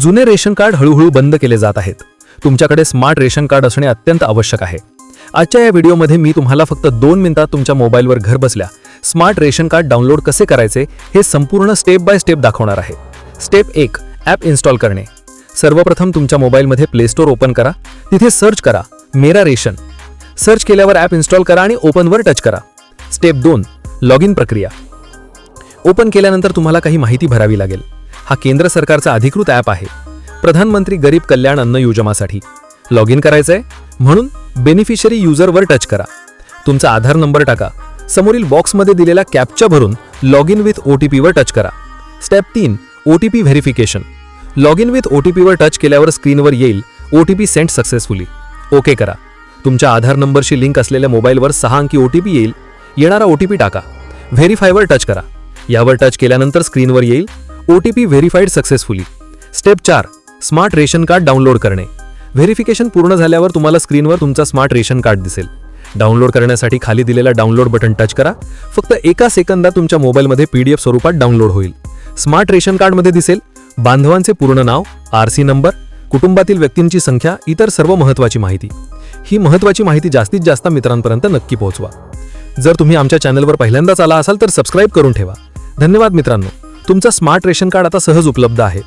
जुने ration card हळूहळू बंद केले जात आहेत. तुमच्याकडे स्मार्ट रेशन कार्ड असणे अत्यंत आवश्यक आहे. आजच्या या व्हिडिओमध्ये मी तुम्हाला फक्त दोन मिनिटात तुमच्या मोबाईलवर घर बसल्या स्मार्ट रेशन कार्ड डाउनलोड कसे करायचे हे संपूर्ण स्टेप बाय स्टेप दाखवणार आहे. स्टेप एक ॲप इन्स्टॉल करणे. सर्वप्रथम तुमच्या मोबाईलमध्ये प्ले स्टोअर ओपन करा तिथे सर्च करा मेरा रेशन. सर्च केल्यावर ॲप इन्स्टॉल करा आणि ओपनवर टच करा. स्टेप दोन लॉग इन प्रक्रिया. ओपन केल्यानंतर तुम्हाला काही माहिती भरावी लागेल. हा केंद्र सरकारचा अधिकृत ॲप आहे. प्रधानमंत्री गरीब कल्याण अन्न योजनासाठी. लॉग इन करायचंय? म्हणून बेनिफिशरी युजरवर टच करा. तुमचा आधार नंबर टाका. समोरील बॉक्समध्ये दिलेला कॅपच्या भरून log in with O T पीवर टच करा. स्टेप तीन O T P verification. Log in with O T पीवर टच केल्यावर स्क्रीनवर येईल O T P sent successfully. Okay करा. तुमच्या आधार नंबरशी लिंक असलेल्या मोबाईलवर सहा अंकी ओ टी पी येईल. येणारा ओ टी पी टाका. व्हेरीफायवर टच करा. यावर टच केल्यानंतर स्क्रीनवर येईल O T P verified successfully step चार स्मार्ट रेशन कार्ड डाउनलोड करणे. व्हेरिफिकेशन पूर्ण झाल्यावर तुम्हाला स्क्रीनवर तुमचा स्मार्ट रेशन कार्ड दिसेल. डाउनलोड करण्यासाठी खाली दिलेला डाउनलोड बटन टच करा. फक्त एका सेकंदात तुमच्या मोबाईलमध्ये पी डी एफ स्वरूपात डाउनलोड होईल. स्मार्ट रेशन कार्डमध्ये दिसेल. बांधवांचे पूर्ण नाव आर सी नंबर कुटुंबातील व्यक्तींची संख्या इतर सर्व महत्त्वाची माहिती. ही महत्त्वाची माहिती जास्तीत जास्त मित्रांपर्यंत नक्की पोहोचवा. जर तुम्ही आमच्या चॅनलवर पहिल्यांदाच आला असाल तर सबस्क्राईब करून ठेवा. धन्यवाद मित्रांनो. तुमचं स्मार्ट रेशन कार्ड आता सहज उपलब्ध आहे.